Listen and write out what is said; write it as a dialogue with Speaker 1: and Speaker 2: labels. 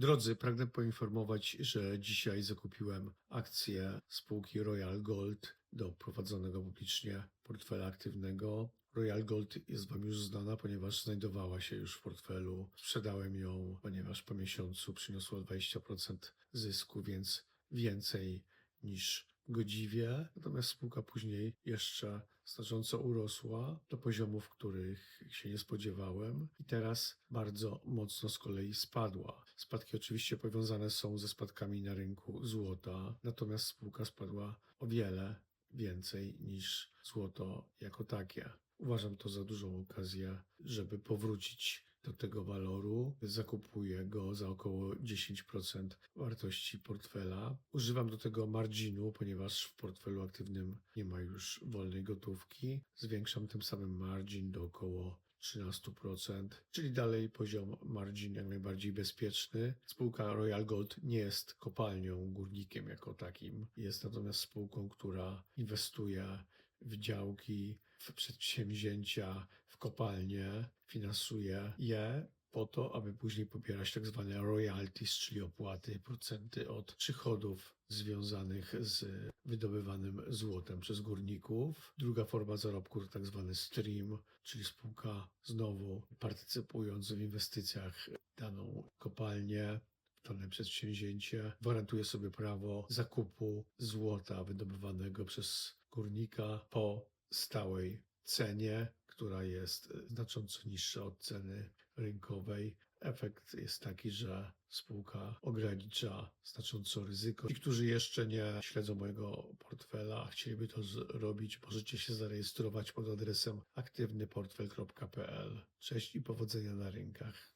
Speaker 1: Drodzy, pragnę poinformować, że dzisiaj zakupiłem akcje spółki Royal Gold do prowadzonego publicznie portfela aktywnego. Royal Gold jest Wam już znana, ponieważ znajdowała się już w portfelu. Sprzedałem ją, ponieważ po miesiącu przyniosła 20% zysku, więc więcej niż godziwie. Natomiast spółka później jeszcze znacząco urosła do poziomów, których się nie spodziewałem i teraz bardzo mocno z kolei spadła. Spadki oczywiście powiązane są ze spadkami na rynku złota, natomiast spółka spadła o wiele więcej niż złoto jako takie. Uważam to za dużą okazję, żeby powrócić do tego waloru. Zakupuję go za około 10% wartości portfela. Używam do tego marginu, ponieważ w portfelu aktywnym nie ma już wolnej gotówki. Zwiększam tym samym margin do około 13%, czyli dalej poziom margin jak najbardziej bezpieczny. Spółka Royal Gold nie jest kopalnią, górnikiem jako takim. Jest natomiast spółką, która inwestuje w działki, w przedsięwzięcia, w kopalnie, finansuje je po to, aby później pobierać tak zwane royalties, czyli opłaty, procenty od przychodów związanych z wydobywanym złotem przez górników. Druga forma zarobku to tak zwany stream, czyli spółka znowu partycypując w inwestycjach w daną kopalnię, dane przedsięwzięcie, gwarantuje sobie prawo zakupu złota wydobywanego przez górnika po stałej cenie, która jest znacząco niższa od ceny rynkowej. Efekt jest taki, że spółka ogranicza znacząco ryzyko. Ci, którzy jeszcze nie śledzą mojego portfela, a chcieliby to zrobić, możecie się zarejestrować pod adresem aktywnyportfel.pl. Cześć i powodzenia na rynkach.